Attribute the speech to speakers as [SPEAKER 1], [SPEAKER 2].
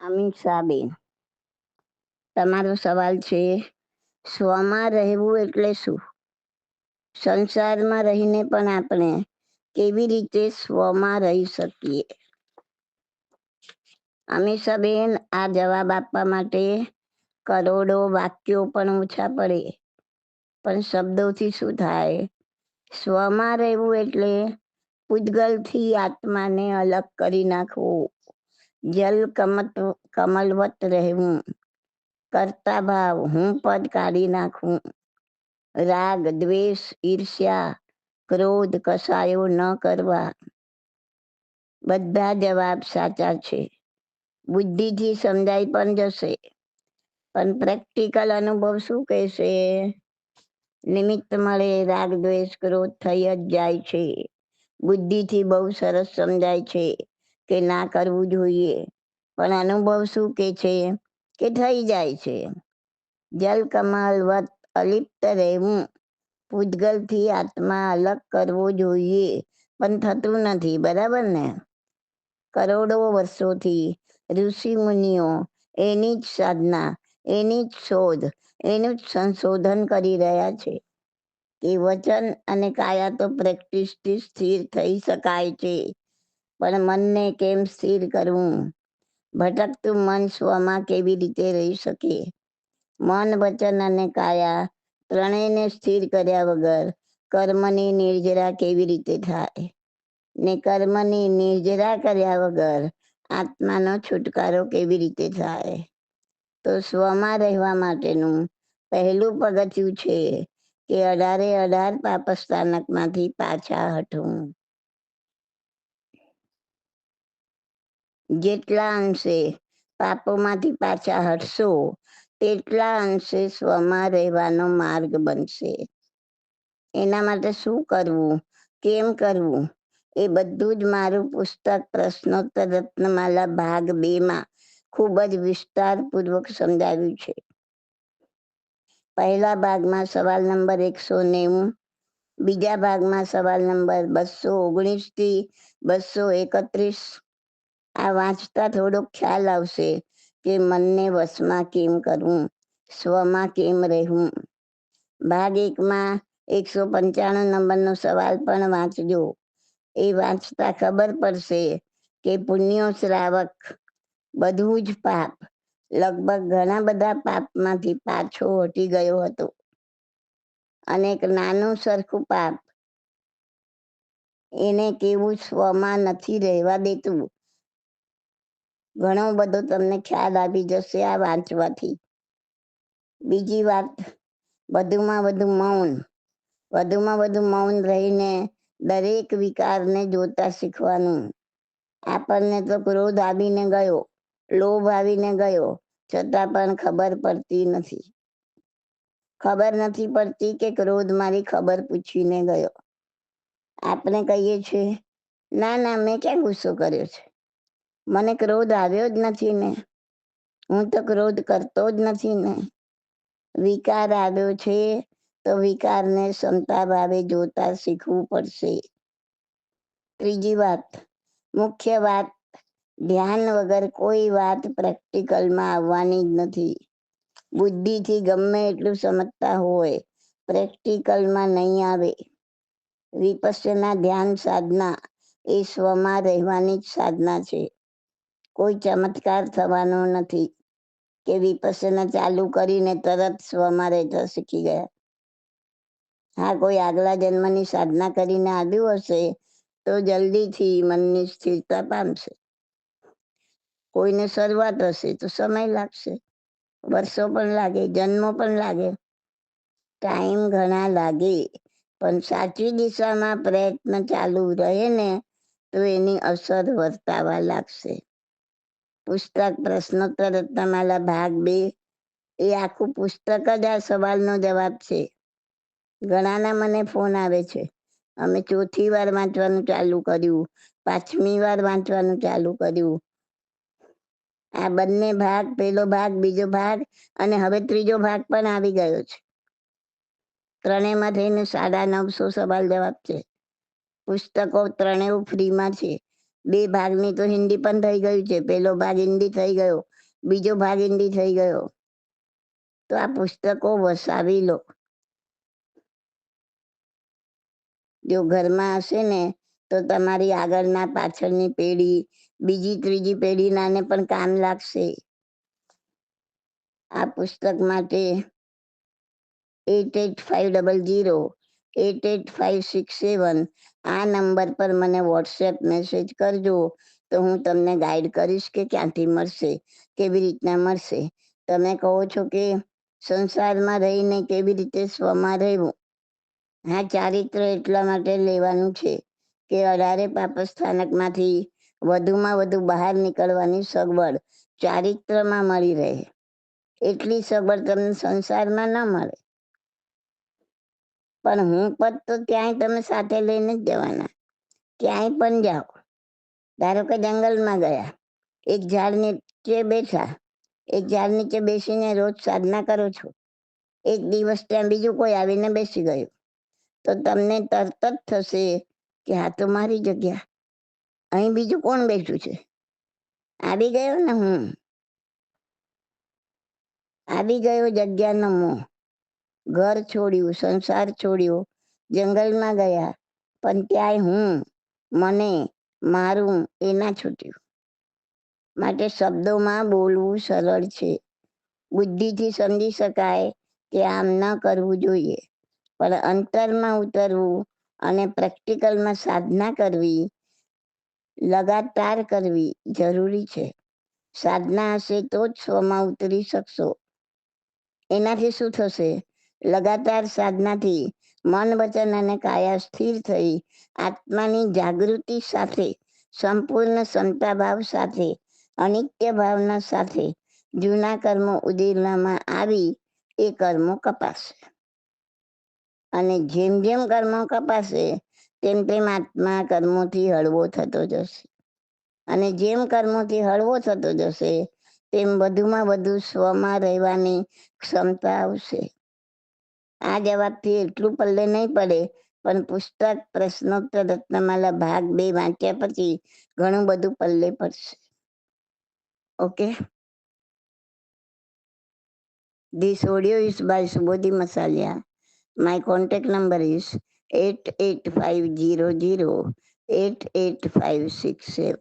[SPEAKER 1] અમીષાબેન તમારો સવાલ છે, સ્વમાં રહેવું એટલે શું? સંસારમાં રહીને પણ આપણે કેવી રીતે સ્વમાં રહી શકીએ? અમીષાબેન આ જવાબ આપવા માટે કરોડો વાક્યો પણ ઓછા પડે, પણ શબ્દોથી શું થાય? સ્વમાં રહેવું એટલે પૂતગલથી આત્માને અલગ કરી નાખવું. જલ કમત, કમલવત રહેવું. કરતા ભાવ, હું પદ કાઢી નાખવું રાગ, દ્વેષ, ઈર્ષ્યા, ક્રોધ, કસાયો ન કરવા. બધા જવાબ સાચા છે. બુદ્ધિથી સમજાઈ પણ જશે. પણ પ્રેક્ટિકલ અનુભવ શું કહેશે? નિમિત્ત મળે રાગ, દ્વેષ, ક્રોધ થઈ જ જાય છે. બુદ્ધિથી બહુ સરસ સમજાય છે. કે ના કરવું જોઈએ. પણ અનુભવ શું કે છે? કે થઈ જાય છે. જલ કમાલ વત અલિપ્ત રહેવું. પૂતગલથી આત્મા અલગ કરવો જોઈએ, પણ થતું નથી, બરાબર ને? કરોડો વર્ષોથી ઋષિ મુનિઓ એની જ સાધના, એની જ શોધ, એનું જ સંશોધન કરી રહ્યા છે કે વચન અને કાયા તો પ્રેક્ટિસથી સ્થિર થઈ શકાય છે. પણ મનને કેમ સ્થિર કરવું? ભટકતું મન સ્વમાં કેવી રીતે રહી શકે? મન વચન અને કાયા ત્રણેયને સ્થિર કર્યા વગર કર્મની નિર્જરા કેવી રીતે થાય? ને કર્મની નિર્જરા કર્યા વગર આત્માનો છુટકારો કેવી રીતે થાય? તો સ્વમાં રહેવા માટેનું પહેલું પગથિયું છે કે અઢારે અઢાર પાપસ્થાનકમાંથી પાછા હટવું. જેટલા અંશે પાપોમાંથી પાછા હટશો, તેટલા અંશે સ્વમાં રહેવાનો માર્ગ બનશે. એના માટે શું કરવું? કેમ કરવું? એ બધું જ મારું પુસ્તક પ્રશ્નોત્તર રત્નમાલા ભાગ બે માં ખૂબ જ વિસ્તારપૂર્વક સમજાવ્યું છે. પહેલા ભાગમાં સવાલ નંબર એકસો નેવું, બીજા ભાગમાં સવાલ નંબર બસો ઓગણીસથી બસો એકત્રીસ આ વાંચતા થોડો ખ્યાલ આવશે કે મનને વશમાં કેમ કરવું સ્વમાં કેમ રહેવું. ભાગ એકમાં એકસો પંચાણું નંબરનો સવાલ પણ વાંચજો. એ વાંચતા ખબર પડશે કે પુણ્યો શ્રાવક, બધું જ પાપ, લગભગ ઘણા બધા પાપમાંથી પાછો હટી ગયો હતો. અને એક નાનું સરખું પાપ, એને કેવું સ્વમાં નથી રહેવા દેતું. ઘણો બધો તમને ખ્યાલ આવી જશે આ વાંચવાથી. બીજી વાત, વધુમાં વધુ મૌન. વધુમાં વધુ મૌન રહીને દરેક વિકારને જોતા શીખવાનું. આપણને તો ક્રોધ આવીને ગયો, લોભ આવીને ગયો, છતાં પણ ખબર પડતી નથી. ખબર નથી પડતી કે ક્રોધ મારી ખબર પૂછીને ગયો. આપણે કહીએ છીએ, ના ના, મેં ક્યાં ગુસ્સો કર્યો છે? મને ક્રોધ આવ્યો જ નથી ને. હું તો ક્રોધ કરતો જ નથી ને. વિકાર આવ્યો છે તો વિકારને ક્ષમતા ભાવે જોતા શીખવું પડશે. ત્રીજી વાત, મુખ્ય વાત, ધ્યાન વગર કોઈ વાત પ્રેક્ટિકલમાં આવવાની જ નથી. બુદ્ધિથી ગમે એટલું સમજતા હોય, પ્રેક્ટિકલમાં નહીં આવે. વિપસ્યના ધ્યાન સાધના એ સ્વમાં રહેવાની જ સાધના છે. કોઈ ચમત્કાર થવાનો નથી. કે વિપસના ચાલુ કરીને તરત સ્વમાં શીખી ગયા. હા, કોઈ આગલા જન્મની સાધના કરીને આવ્યું હશે તો જલ્દીથી મનની સ્થિરતા પામશે. કોઈને શરૂઆત હશે તો સમય લાગશે. વર્ષો પણ લાગે, જન્મો પણ લાગે. ટાઈમ ઘણા લાગે, પણ સાચી દિશામાં પ્રયત્ન ચાલુ રહે ને તો એની અસર વર્તાવા લાગશે. પુસ્તક પ્રશ્નોત્તર રત્નમાલા ભાગ બે. એ આખું પુસ્તક જ આ સવાલનો જવાબ છે. ઘણાના મને ફોન આવે છે. અમે ચોથી વાર વાંચવાનું ચાલુ કર્યું. પાંચમી વાર વાંચવાનું ચાલુ કર્યું. આ બંને ભાગ, પેલો ભાગ, બીજો ભાગ અને હવે ત્રીજો ભાગ પણ આવી ગયો છે. ત્રણેયમાં થઈને સાડા નવસો સવાલ જવાબ છે. પુસ્તકો ત્રણેય ફ્રીમાં છે. બે ભાગની તો હિન્દી પણ થઈ ગયું છે. પેલો ભાગ હિન્દી થઈ ગયો, બીજો ભાગ હિન્દી થઈ ગયો. તો આ પુસ્તકો વસાવી લો. જો ઘરમાં હશે ને, તો તમારી આગળના પાછળની પેઢી, બીજી, ત્રીજી પેઢીનાને પણ કામ લાગશે. આ પુસ્તક માટે eight eight five double zero eight eight five six seven આ નંબર પર મને વોટ્સએપ મેસેજ કરજો, તો હું તમને ગાઈડ કરીશ કે ક્યાંથી મળશે, કેવી રીતના મળશે. તમે કહો છો કે સંસારમાં રહીને કેવી રીતે સ્વમાં રહેવું? હા, ચારિત્ર એટલા માટે લેવાનું છે કે અઢારે પાપસ્થાનકમાંથી વધુમાં વધુ બહાર નીકળવાની સગવડ ચારિત્રમાં મળી રહે. એટલી સગવડ તમને સંસારમાં ન મળે. પણ હું પદ તો ક્યાંય તમે સાથે લઈને જ જવાના. ક્યાંય પણ જાઓ. ધારો કે જંગલમાં ગયા. એક ઝાડ નીચે બેઠા. એક ઝાડ નીચે બેસીને રોજ સાધના કરો છો. એક દિવસ ત્યાં બીજું કોઈ આવીને બેસી ગયું. તો તમને તરત જ થશે કે આ તો મારી જગ્યા. અહીં બીજું કોણ બેઠું છે? આવી ગયો ને હું? આવી ગયો જગ્યાનો મોહ ઘર છોડ્યું, સંસાર છોડ્યો, જંગલમાં ગયા. પણ ત્યાંય હું, મને, મારું એ ના છૂટ્યું. માટે શબ્દોમાં બોલવું સરળ છે. બુદ્ધિથી સમજી શકાય કે આમ ન કરવું જોઈએ. પણ અંતરમાં ઉતરવું અને પ્રેક્ટિકલમાં સાધના કરવી, લગાતાર કરવી જરૂરી છે. સાધના હશે તો જ સ્વમાં ઉતરી શકશો. એનાથી શું થશે? લગાતાર સાધનાથી મન વચન અને કાયા સ્થિર થઈ આત્માની જાગૃતિ સાથે, સંપૂર્ણ સંતાભાવ સાથે, અનિત્ય ભાવના સાથે જૂના કર્મો ઉદીરણામાં આવી એ કર્મો કપાશે. અને જેમ જેમ કર્મો કપાશે, તેમ તેમ આત્મા કર્મોથી હળવો થતો જશે. અને જેમ કર્મોથી હળવો થતો જશે, તેમ વધુમાં વધુ સ્વમાં રહેવાની ક્ષમતા આવશે. આ જવાબથી એટલું પલ્લે નહીં પડે, પણ પુસ્તક, પ્રશ્નોત્તર, રત્નમાલા, ભાગ બે વાંચ્યા પછી ઘણું બધું પલ્લે પડશે okay This audio is by Subodhi Masalia. My contact number is 88500 88567.